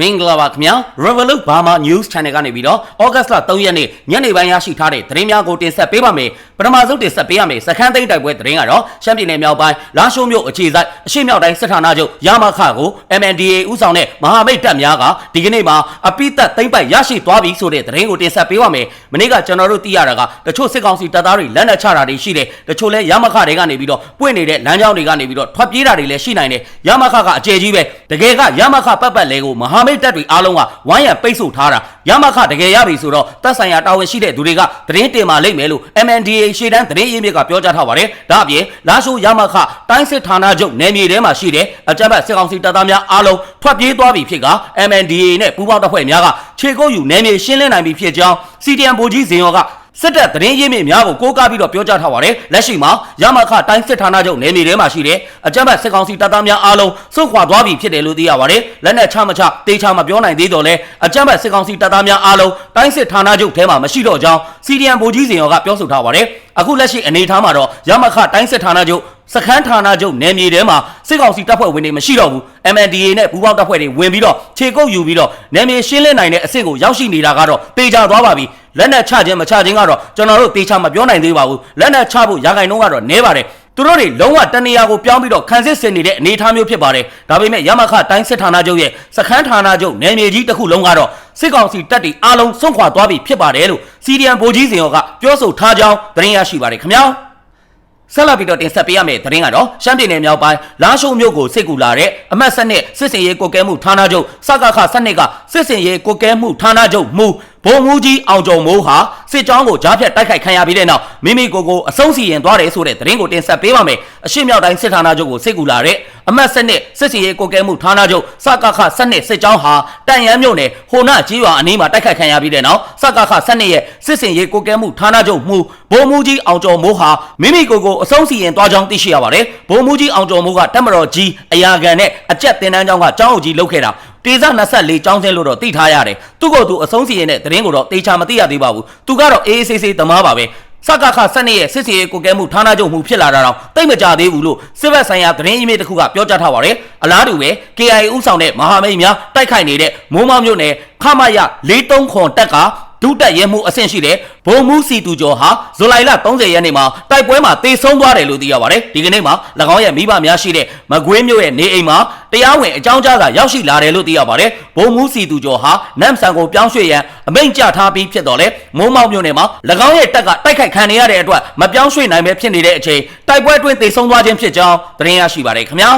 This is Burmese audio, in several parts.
မင်္ဂလာပါခင်ဗျာ Revolut Burma News Channel ကနေပြီးတော့ဩဂတ်စ်လ3ရက်နေ့ညနေပိုင်းရရှိထားတဲ့သတင်းများကိုတင်ဆက်ပေးပါမယ် ပထမဆုံးတင်ဆက်ပေးရမယ်စခန်းသိမ်းတိုက်ပွဲသတင်းကတော့ရှမ်းပြည်နယ်မြောက်ပိုင်းလာရှိုးမြို့အခြေစိုက်အရှေ့မြောက်တိုင်းစစ်ဌာနချုပ်ရမခကို MNDA ဦးဆောင်တဲ့မဟာမိတ်တပ်များကဒီကနေ့မှာအပိသက်သိမ်းပိုက်ရရှိသွားပြီဆိုတဲ့သတင်းကိုတင်ဆက်ပေးပါမယ်မနေ့ကကျွန်တော်တို့သိရတာကတချို့စစ်ကောင်စီတပ်သားတွေလက်နက်ချတာတွေရှိတယ်တချို့လဲရမခတွေကနေပြီးတော့ပွင့်နေတဲ့လမ်းကြောင်းတွေကနေပြီးတော့ထွက်ပြေးတာတွေလည်းရှိနိုင်တယ်ရမခကအကျယ်ကြီးပဲတကယ်ကရမခပတ်ပတ်လဲကိုမဟာမိတ်တပ်တွေအားလုံးကဝိုင်းရံပိတ်ဆို့ထားတာ ရမခတကယ်ရပြီဆိုတော့တပ်ဆိုင်ရာတာဝန်ရှိတဲ့သူတွေကသတင်းတင်มาလိမ့်မယ်လို့ MNDA ရှေ့တန်းသတင်းရင်းမြစ်ကပြောကြားထားပါတယ်ဒါအပြင်လာရှိုးရမခတိုင်းစစ်ဌာနချုပ်နယ်မြေထဲမှာရှိတဲ့အကြမ်းဖက်စစ်ကောင်စီတပ်သားများအားလုံးထွက်ပြေးသွားပြီဖြစ်က MNDA နဲ့ပူးပေါင်းတပ်ဖွဲ့များကခြေကုပ်ယူနယ်မြေရှင်းလင်းနိုင်ပြီဖြစ်ကြောင်း CDM ဗိုလ်ကြီးဇင်ရောက စစ်တပ်သတင်းရင်းမြစ်များကိုကိုးကားပြီးတော့ပြောကြားထားပါတယ်လက်ရှိမှာရမခတိုင်းစစ်ဌာနချုပ်နယ်မြေထဲမှာရှိတဲ့အကြမ်းဖက်စစ်ကောင်စီတပ်သားများအားလုံးစုခွာသွားပြီဖြစ်တယ်လို့သိရပါတယ်လက်နက်ချမချတေချာမပြောနိုင်သေးတော့လဲအကြမ်းဖက်စစ်ကောင်စီတပ်သားများအားလုံးတိုင်းစစ်ဌာနချုပ်ထဲမှာမရှိတော့ကြောင်း CDM ဗိုလ်ကြီးစင်ရောကပြောဆိုထားပါတယ်အခုလက်ရှိအနေအထားမှာတော့ရမခတိုင်းစစ်ဌာနချုပ်စခန်းဌာနချုပ်နယ်မြေထဲမှာစစ်ကောင်စီတပ်ဖွဲ့ဝင်တွေမရှိတော့ဘူး MNDA နဲ့ပူးပေါင်းတပ်ဖွဲ့တွေဝင်ပြီးတော့ခြေကုပ်ယူပြီးတော့နယ်မြေရှင်းလင်းနိုင်တဲ့အဆင့်ကိုရောက်ရှိနေတာကတော့တေချာသွားပါပြီ လက်နက်ချခြင်းမချခြင်းကတော့ကျွန်တော်တို့တေချာမပြောနိုင်သေးပါဘူးလက်နက်ချဖို့ရာဂိုင်နှုန်းကတော့နည်းပါတယ်သူတို့တွေလုံးဝတနေရာကိုပြောင်းပြီးတော့ခံစစ်ဆင်နေတဲ့အနေအထားမျိုးဖြစ်ပါတယ်ဒါပေမဲ့ရမခတိုင်းစစ်ဌာနချုပ်ရဲ့စခန်းဌာနချုပ်နယ်မြေကြီးတစ်ခုလုံးကတော့စစ်ကောင်စီတပ်တွေအားလုံးစွန့်ခွာသွားပြီဖြစ်ပါတယ်လို့စီဒီအမ်ဗိုလ်ကြီးစင်ရောကပြောဆိုထားကြောင်းသတင်းရရှိပါတယ်ခင်ဗျာဆက်လက်ပြီးတော့တင်ဆက်ပေးရမယ့်သတင်းကတော့ရှမ်းပြည်နယ်မြောက်ပိုင်းလာရှိုးမြို့ကိုစစ်ကူလာတဲ့အမတ်စနစ်စစ်စင်ရေးကိုကဲမှုဌာနချုပ်စကခစနစ်ကစစ်စင်ရေးကိုကဲမှုဌာနချုပ်မူ ဘုံမူကြီးအောင်ကျော်မိုးဟာစစ်ကြောင်းကိုကြားဖြတ်တိုက်ခိုက်ခံရပြီးတဲ့နောက်မိမိကိုယ်ကိုအဆုံးစီရင်သွားတယ်ဆိုတဲ့သတင်းကိုတင်ဆက်ပေးပါမယ်အရှိမြောက်တိုင်းစစ်ဌာနချုပ်ကိုစစ်ကူလာတဲ့အမတ်စနစ်စစ်စင်ရေးကိုကဲမှုဌာနချုပ်စကခစနစ်စစ်ကြောင်းဟာတန်ရန်မြို့နယ်ဟိုနာကြီးရွာအနီးမှာတိုက်ခိုက်ခံရပြီးတဲ့နောက်စကခစနစ်ရဲ့စစ်စင်ရေးကိုကဲမှုဌာနချုပ်မှုဘုံမူကြီးအောင်ကျော်မိုးဟာမိမိကိုယ်ကိုအဆုံးစီရင်သွားကြောင်းသိရှိရပါတယ်ဘုံမူကြီးအောင်ကျော်မိုးကတက်မတော်ကြီးအရာခံနဲ့အကြက်တင်တန်းကျောင်းကကျောင်းအုပ်ကြီးလုပ်ခဲ့တာတေဇ24ကျောင်းစင်းလို့တော့သိထားရတယ်သူ့ကိုယ်သူအဆုံးစီရင်တဲ့သတင်းကိုတော့တေချာမသိရသေးပါဘူးသူကတော့အေးအေးဆေးဆေးသမားပါပဲစကခစနစ်ရဲ့စစ်စီရေးကိုကဲမှုဌာနချုပ်မှုဖြစ်လာတာတော့တိတ်မကြသေးဘူးလို့စစ်ဘက်ဆိုင်ရာသတင်းအမြစ်တစ်ခုကပြောကြားထားပါတယ်အလားတူပဲ KIA ဥဆောင်တဲ့မဟာမိတ်များတိုက်ခိုက်နေတဲ့မိုးမောင်မြို့နယ်ခမရ43ခွန်တက်က ဒုတက်ရဲမှုအဆင့်ရှိတဲ့ဘုံမူစီတူကျော်ဟာဇူလိုင်လ30ရက်နေ့မှာတိုက်ပွဲမှာတေဆုံးသွားတယ်လို့သိရပါတယ်ဒီကနေ့မှာ၎င်းရဲ့မိဘများရှိတဲ့မကွေးမြို့ရဲ့နေအိမ်မှာတရားဝင်အကြောင်းကြားစာရောက်ရှိလာတယ်လို့သိရပါတယ်ဘုံမူစီတူကျော်ဟာနမ်ဆန်ကိုပြောင်းရွှေ့ရန်အမိန့်ချထားပြီးဖြစ်တော်လဲမိုးမောက်မြို့နယ်မှာ၎င်းရဲ့တက်ကတိုက်ခိုက်ခံနေရတဲ့အတွက်မပြောင်းရွှေ့နိုင်ပဲဖြစ်နေတဲ့အချိန်တိုက်ပွဲအတွင်းတေဆုံးသွားခြင်းဖြစ်ကြောင်းသတင်းရရှိပါတယ်ခင်ဗျာ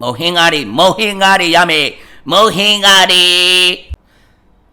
မော်ဟင်းကားတွေမော်ဟင်းကားတွေရမယ်မော်ဟင်းကားတွေ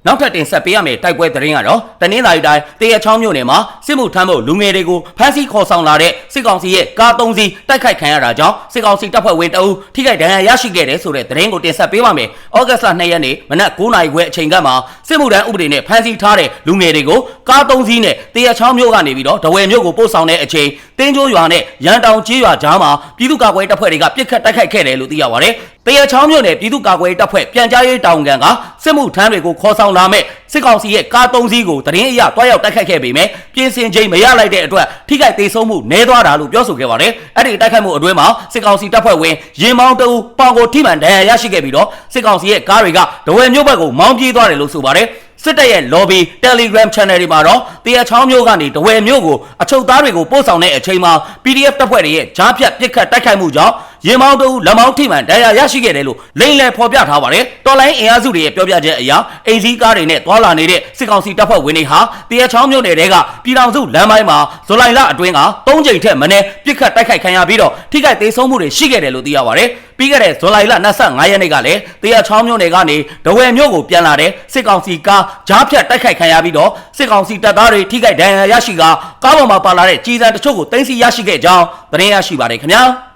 နောက်ထပ်တင်ဆက်ပေးရမယ့်တိုက်ပွဲသတင်းကတော့တနင်္လာရီတိုင်းတရချောင်းမြို့နယ်မှာစစ်မှုထမ်းဖို့လူငယ်တွေကိုဖမ်းဆီးခေါ်ဆောင်လာတဲ့စစ်ကောင်စီရဲ့ကား၃စီးတိုက်ခိုက်ခံရတာကြောင့်စစ်ကောင်စီတပ်ဖွဲ့ဝင်တအုပ်ထိခိုက်ဒဏ်ရာရရှိခဲ့တယ်ဆိုတဲ့သတင်းကိုတင်ဆက်ပေးပါမယ်။ဩဂတ်စ်လ2ရက်နေ့မနက်9:00နာရီခွဲအချိန်ကမှစစ်မှုထမ်းဥပဒေနဲ့ဖမ်းဆီးထားတဲ့လူငယ်တွေကိုကား၃စီးနဲ့တရချောင်းမြို့ကနေပြီးတော့ဒဝယ်မြို့ကိုပို့ဆောင်တဲ့အချိန်တင်းကျိုးရွာနဲ့ရန်တောင်ကျေးရွာကြားမှာပြည်သူ့ကာကွယ်တပ်ဖွဲ့တွေကပြစ်ခတ်တိုက်ခိုက်ခဲ့တယ်လို့သိရပါတယ်။တရချောင်းမြို့နယ်ပြည်သူ့ကာကွယ်တပ်ဖွဲ့ပြန်ကြားရေးတာဝန်ခံကစစ်မှုထမ်းတွေကိုခေါ်ဆောင်လာမဲ့စစ်ကောင်စီရဲ့ကား၃စီးကိုတရင်အရတွားရောက်တိုက်ခိုက်ခဲ့ပေမဲ့ပြင်ဆင်ချိန်မရလိုက်တဲ့အတွက်ထိခိုက်သေးဆုံးမှုနည်းသွားတာလို့ပြောဆိုခဲ့ပါတယ်။အဲ့ဒီတိုက်ခိုက်မှုအတွင်းမှာစစ်ကောင်စီတပ်ဖွဲ့ဝင်ရင်မောင်းတအူပေါင်ကိုထိမှန်ဒဏ်ရာရရှိခဲ့ပြီးတော့စစ်ကောင်စီရဲ့ကားတွေကဒဝယ်မြို့ဘက်ကိုမောင်းပြေးသွားတယ်လို့ဆိုပါတယ်။စစ်တပ်ရဲ့ lobby Telegram channel တွေမှာတော့တရချောင်းမျိုးကနေတဝယ်မျိုးကိုအချုပ်သားတွေကိုပို့ဆောင်တဲ့အချိန်မှာ PDF တပ်ဖွဲ့တွေရဲ့ဂျားဖြတ်ပစ်ခတ်တိုက်ခိုက်မှုကြောင့် ရင်မောင်းတူလက်မောင်းထိမှန်ဒဏ်ရာရရှိခဲ့တယ်လို့လိမ့်လည်ဖော်ပြထားပါတယ်။တော်လိုင်းအင်အားစုတွေရဲ့ပြောပြချက်အရအိမ်စည်းကားတွေနဲ့တွာလာနေတဲ့စစ်ကောင်စီတပ်ဖွဲ့ဝင်တွေဟာတရချောင်းမျိုးနယ်တဲကပြည်တော်စုလမ်းပိုင်းမှာဇူလိုင်လအတွင်းက၃ကြိမ်ထက်မနည်းပစ်ခတ်တိုက်ခိုက်ခံရပြီးတော့ထိခိုက်သေးဆုံးမှုတွေရှိခဲ့တယ်လို့သိရပါတယ်။ပြီးခဲ့တဲ့ဇူလိုင်လ25ရက်နေ့ကလည်းတရချောင်းမျိုးနယ်ကနေဒဝယ်မြို့ကိုပြန်လာတဲ့စစ်ကောင်စီကားဂျားဖြတ်တိုက်ခိုက်ခံရပြီးတော့စစ်ကောင်စီတပ်သားတွေထိခိုက်ဒဏ်ရာရရှိကကားပေါ်မှာပါလာတဲ့ကြီးစံတချို့ကိုတင်စီရရှိခဲ့ကြောင်းသတင်းရရှိပါတယ်ခင်ဗျာ။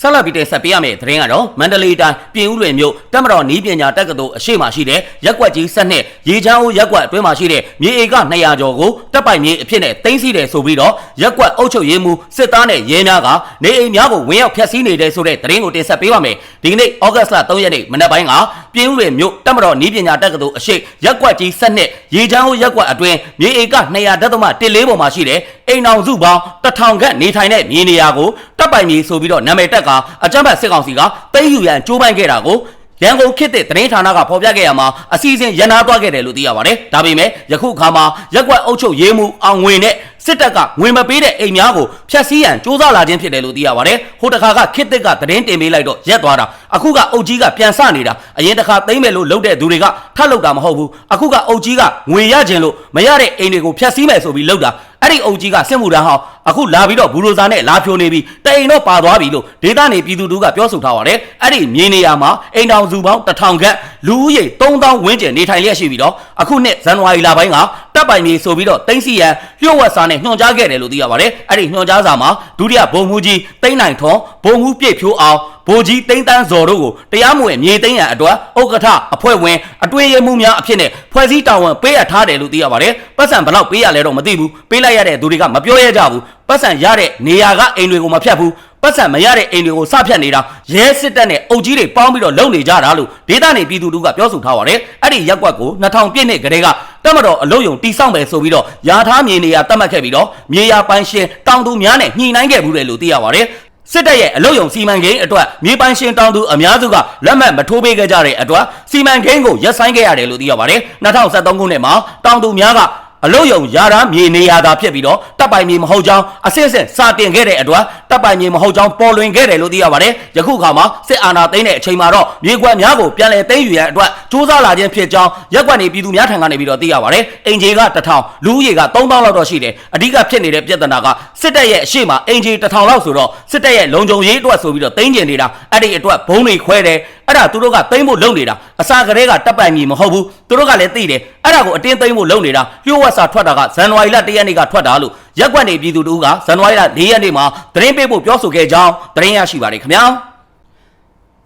ဆက်လက်ပြီးတင်ဆက်ပေးရမယ့်သတင်းကတော့မန္တလေးတိုင်းပြင်ဦးလွင်မြို့တက်မတော်နီးပညာတက္ကသိုလ်အရှိမရှိတဲ့ရက်ကွက်ကြီးဆက်နှစ်ရေချမ်းဦးရက်ကွက်အတွင်းမှာရှိတဲ့မြေဧက200ကျော်ကိုတပ်ပိုင်မြေအဖြစ်နဲ့တင်စီတယ်ဆိုပြီးတော့ရက်ကွက်အုပ်ချုပ်ရေးမှူးစစ်သားနဲ့ရဲများကနေအိမ်များကိုဝင်ရောက်ဖျက်ဆီးနေတဲ့ဆိုတဲ့သတင်းကိုတင်ဆက်ပေးပါမယ်ဒီကနေ့ဩဂတ်စ်လ3ရက်နေ့မနက်ပိုင်းက ပြင်ဦးလွင်မြို့တက်မတော်နီးပညာတက္ကသိုလ်အရှိရက်ကွက်ကြီးဆက်နှစ်ရေချမ်းဦးရက်ကွက်အတွင်းမြေဧက200ဒသမ14ပေါ်မှာရှိတဲ့အိမ်အောင်စုပေါင်း1000ခန့်နေထိုင်တဲ့မြေနေရာကိုတပ်ပိုင်မြေဆိုပြီးတော့နာမည်တက်ကအကြမ်းဖက်စစ်ကောင်စီကတိတ်ယူရန်ကြိုးပမ်းခဲ့တာကို ရန်ကုန်ခေတ်သစ်သတင်းဌာနကဖော်ပြခဲ့ရမှာအစီအစဉ်ရန်နာသွားခဲ့တယ်လို့သိရပါတယ်။ဒါပေမဲ့ယခုအခါမှာရက်ကွက်အုပ်ချုပ်ရေးမှုအောင်ငွေနဲ့စစ်တပ်ကငွေမပေးတဲ့အိမ်များကိုဖျက်ဆီးရန်စ조사လာခြင်းဖြစ်တယ်လို့သိရပါတယ်။ဟိုတခါကခေတ်သစ်ကသတင်းတင်ပေးလိုက်တော့ရက်သွားတာအခုကအုပ်ကြီးကပြန်ဆနေတာအရင်တခါသိမ့်မယ်လို့လုပ်တဲ့သူတွေကထပ်လုပ်တာမဟုတ်ဘူးအခုကအုပ်ကြီးကငွေရခြင်းလို့မရတဲ့အိမ်တွေကိုဖျက်ဆီးမယ်ဆိုပြီးလုပ်တာအဲ့ဒီအုပ်ကြီးကစစ်မှုထမ်းဟောင်း အခုလာပြီးတော့ဘူရိုဇာနဲ့လာဖြိုနေပြီးတိန်တော့ပါသွားပြီလို့ဒေသနေပြည်သူတို့ကပြောဆိုထားပါတယ်အဲ့ဒီမြေနေရာမှာအိမ်တောင်စုပေါင်းတစ်ထောင်ခန့်လူဦးရေ3000ဝန်းကျင်နေထိုင်လျက်ရှိပြီးတော့အခုနှစ်ဇန်နဝါရီလပိုင်းကတပ်ပိုင်မြေဆိုပြီးတော့တိန့်စီရန်လျှို့ဝှက်စာနဲ့ညွှန်ကြားခဲ့တယ်လို့သိရပါတယ်အဲ့ဒီညွှန်ကြားစာမှာဒုတိယဗိုလ်မှူးကြီးတိန့်နိုင်ထွန်ဗိုလ်မှူးပြည့်ဖြိုးအောင် ဗိုလ်ကြီးတိန့်တန်းဇော်တို့ကိုတရားမဝင်မြေသိမ်းရန်အတွက်ဥက္ကဋ္ဌအဖွဲ့ဝင်အတွင်းရေးမှူးများအဖြစ်နဲ့ဖွဲ့စည်းတာဝန်ပေးအပ်ထားတယ်လို့သိရပါတယ်ပတ်စံဘယ်လောက်ပေးရလဲတော့မသိဘူးပေးလိုက်ရတဲ့သူတွေကမပြောရကြဘူးပတ်စံရတဲ့နေရာကအိမ်တွေကိုမဖြတ်ဘူးပတ်စံမရတဲ့အိမ်တွေကိုစဖြတ်နေတာရဲစစ်တပ်နဲ့အုပ်ကြီးတွေပေါင်းပြီးတော့လုံနေကြတာလို့ဒေသနေပြည်သူတို့ကပြောဆိုထားပါတယ်အဲ့ဒီရက်ကွက်ကို2000ပြည့်နှစ်ကလေးကတက်မတော်အလုံးယုံတိစောက်မယ်ဆိုပြီးတော့ယာထားမြေနေရာတတ်မှတ်ခဲ့ပြီးတော့မြေယာပိုင်ရှင်တောင်သူများနဲ့ညှိနှိုင်းခဲ့ဘူးတယ်လို့သိရပါတယ် စစ်တပ်ရဲ့အလုတ်ယုံစီမံကိန်းအတွက်မြေပိုင်ရှင်တောင်သူအများစုကလက်မှတ်မထိုးပေးခဲ့ကြတဲ့အတွက်စီမံကိန်းကိုရပ်ဆိုင်းခဲ့ရတယ်လို့သိရပါတယ်2023ခုနှစ်မှာတောင်သူများက အလုတ်ယုံယာရာမြေနေရာသာဖြစ်ပြီးတော့တပ်ပိုင်မြေမဟုတ်ကြောင်းအစစ်အစစ်စာတင်ခဲ့တဲ့အတွက်တပ်ပိုင်မြေမဟုတ်ကြောင်းပေါ်လွင်ခဲ့တယ်လို့သိရပါတယ်ယခုအခါမှာစစ်အာဏာသိမ်းတဲ့အချိန်မှာတော့မြေကွက်များကိုပြန်လည်သိမ်းယူရန်အတွက်စ조사လာခြင်းဖြစ်ကြောင်းရက်ကွက်နေပြည်သူများထံကနေပြီးတော့သိရပါတယ်အင်ဂျီက1000လူဦးရေက3000လောက်တော့ရှိတယ်အဓိကဖြစ်နေတဲ့ပြဿနာကစစ်တပ်ရဲ့အရှိမအင်ဂျီ1000လောက်ဆိုတော့စစ်တပ်ရဲ့လုံခြုံရေးအတွက်ဆိုပြီးတော့သိမ်းကျင်နေတာအဲ့ဒီအတွက်ဘုံတွေခွဲတယ် အဲ့ဒါသူတို့ကသိမ်းဖို့လုပ်နေတာအစာကလေးကတပ်ပိုင်မြေမဟုတ်ဘူးသူတို့ကလည်းသိတယ်အဲ့ဒါကိုအတင်းသိမ်းဖို့လုပ်နေတာလျှို့ဝှက်စာထွက်တာကဇန်နဝါရီလ1ရက်နေ့ကထွက်တာလို့ရက်ကွက်နေပြည်သူတို့ကဇန်နဝါရီလ4ရက်နေ့မှာသတင်းပေးဖို့ပြောဆိုခဲ့ကြောင်းသတင်းရရှိပါတယ်ခင်ဗျာ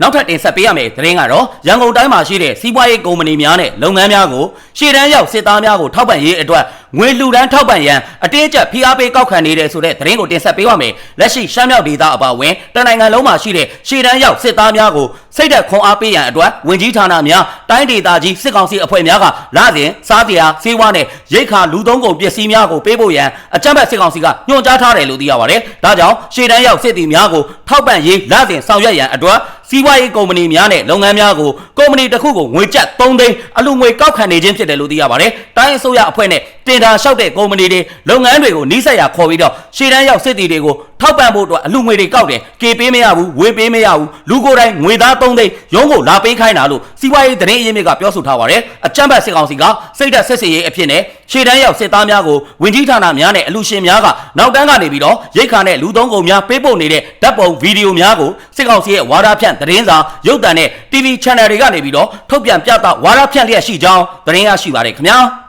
နောက်ထပ်တင်ဆက်ပေးရမယ့်သတင်းကတော့ရန်ကုန်တိုင်းမှာရှိတဲ့စီးပွားရေးကုမ္ပဏီများနဲ့လုပ်ငန်းများကိုရှေ့တန်းရောက်စစ်သားများကိုထောက်ပံ့ရေးအတွက် ငွေလူဒန်းထောက်ပံ့ရန်အတင်းအကျပ်ဖိအားပေးကောက်ခံနေတဲ့ဆိုတဲ့သတင်းကိုတင်ဆက်ပေးပါမယ်။လက်ရှိရှမ်းမြောက်ဒေသအပါအဝင်တနိုင်ငံလုံးမှာရှိတဲ့ရှေ့တန်းရောက်စစ်သားများကိုစိတ်သက်ခွန်အားပေးရန်အတွက်ဝင်ကြီးဌာနများတိုင်းဒေသကြီးစစ်ကောင်စီအဖွဲ့များကလာစဉ်စားကြရာစေဝါနဲ့ရိတ်ခါလူသုံးကုန်ပစ္စည်းများကိုပေးဖို့ရန်အကြမ်းဖက်စစ်ကောင်စီကညွှန်ကြားထားတယ်လို့သိရပါတယ်။ဒါကြောင့်ရှေ့တန်းရောက်စစ်သည်များကိုထောက်ပံ့ရေးလာစဉ်ဆောင်ရွက်ရန်အတွက်စီးပွားရေးကုမ္ပဏီများနဲ့လုပ်ငန်းများကိုကုမ္ပဏီတစ်ခုကိုငွေကျပ်3သိန်းအလူငွေကောက်ခံနေခြင်းဖြစ်တယ်လို့သိရပါတယ်။တိုင်းအစိုးရအဖွဲ့နဲ့တင်ဒါလျှောက်တဲ့ကုမ္ပဏီတွေလုပ်ငန်းတွေကိုနှိစက်ရခေါ်ပြီးတော့ရှေ့တန်းရောက်စစ်တီတွေကိုထောက်ပံ့ဖို့အတွက်အလူငွေတွေကောက်တယ်ကေပေးမရဘူးဝေပေးမရဘူးလူကိုယ်တိုင်ငွေသား3သိန်းရုံးကိုလာပေးခိုင်းတာလို့စီးပွားရေးသတင်းအရင်းမြစ်ကပြောဆိုထားပါတယ်အကြမ်းဖက်စစ်ကောင်စီကစိတ်ဓာတ်ဆက်စည်ရေးအဖြစ်နဲ့ရှေ့တန်းရောက်စစ်သားများကိုဝင်ကြီးဌာနများနဲ့အလူရှင်များကနောက်တန်းကနေပြီးတော့ရိတ်ခါနဲ့လူသုံးကုန်များပေးပို့နေတဲ့ဓာတ်ပုံဗီဒီယိုများကိုစစ်ကောင်စီရဲ့ဝါဒဖြန့်သတင်းစာရုပ်သံနဲ့ TV Channel တွေကနေပြီးတော့ထုတ်ပြန်ပြသဝါဒဖြန့်လျက်ရှိကြောင်းသတင်းရရှိပါတယ်ခင်ဗျာ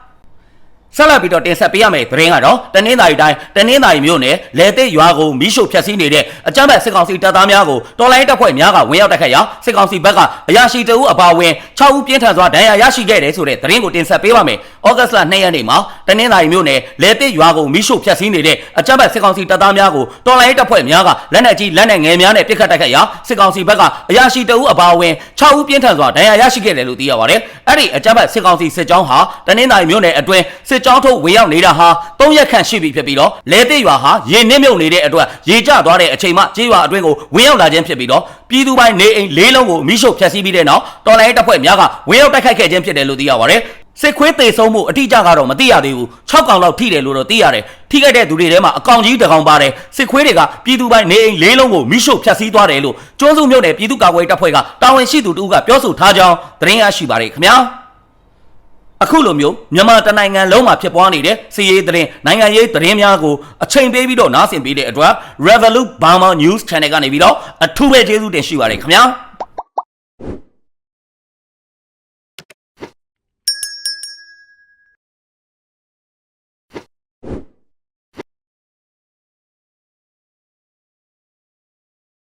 ဆက်လက်ပြီးတော့တင်ဆက်ပေးရမယ့်သတင်းကတော့တနင်္သာရီတိုင်းတနင်္သာရီမြို့နယ်လေသိက်ရွာကိုမိရှုဖျက်ဆီးနေတဲ့အကြမ်းဖက်စစ်ကောင်စီတပ်သားများကိုတော်လိုင်းတပ်ဖွဲ့များကဝင်ရောက်တိုက်ခတ်ရာစစ်ကောင်စီဘက်ကအရာရှိတအုပ်အပါအဝင်6ဦးပြင်းထန်စွာဒဏ်ရာရရှိခဲ့တယ်ဆိုတဲ့သတင်းကိုတင်ဆက်ပေးပါမယ်။ ဩဂတ်စ်လ2ရက်နေ့မှာတနင်္သာရီမြို့နယ်လေသိက်ရွာကိုမိရှုဖျက်ဆီးနေတဲ့အကြမ်းဖက်စစ်ကောင်စီတပ်သားများကိုတော်လိုင်းတပ်ဖွဲ့များကလက်နက်ကြီးလက်နက်ငယ်များနဲ့ပစ်ခတ်တိုက်ခတ်ရာစစ်ကောင်စီဘက်ကအရာရှိတအုပ်အပါအဝင်6ဦးပြင်းထန်စွာဒဏ်ရာရရှိခဲ့တယ်လို့သိရပါတယ်။အဲ့ဒီအကြမ်းဖက်စစ်ကောင်စီစစ်ကြောင်းဟာတနင်္သာရီမြို့နယ်အတွင်းစစ်ကြောင်းထုတ်ဝင်ရောက်နေတာဟာ၃ရက်ခန့်ရှိပြီဖြစ်ပြီးတော့လဲသိရွာဟာရေနစ်မြုပ်နေတဲ့အတွက်ရေကျသွားတဲ့အချိန်မှကျေးရွာအတွင်းကိုဝင်ရောက်လာခြင်းဖြစ်ပြီးတော့ပြည်သူပိုင်းနေအိမ်လေးလုံးကိုမိရှုဖျက်ဆီးပြီးတဲ့နောက်တော်လိုင်းတပ်ဖွဲ့များကဝင်ရောက်တိုက်ခိုက်ခဲ့ခြင်းဖြစ်တယ်လို့သိရပါတယ် စစ်ခွေးတေဆုံးမှုအတိအကျကတော့မသိရသေးဘူး6កောင်လောက်ထိတယ်လို့တော့သိရတယ်ထိခဲ့တဲ့သူတွေထဲမှာအကောင်ကြီးတစ်ကောင်ပါတယ်စစ်ခွေးတွေကပြည်သူပိုင်းနေအိမ်လေးလုံးကိုမိရှုဖျက်ဆီးသွားတယ်လို့ကျွန်းစုမြို့နယ်ပြည်သူ့ကာကွယ်တပ်ဖွဲ့ကတာဝန်ရှိသူတူကပြောဆိုထားကြောင်းသတင်းရရှိပါတယ်ခင်ဗျာအခုလိုမျိုးမြန်မာတနိုင်ငံလုံးမှာဖြစ်ပွားနေတဲ့စီးရေးသတင်းနိုင်ငံရေးသတင်းများကိုအချိန်ပေးပြီးတော့နားဆင်ပေးတဲ့အတွက် Revolut Burma News Channel ကနေပြီးတော့အထူးပဲကျေးဇူးတင်ရှိပါတယ်ခင်ဗျာ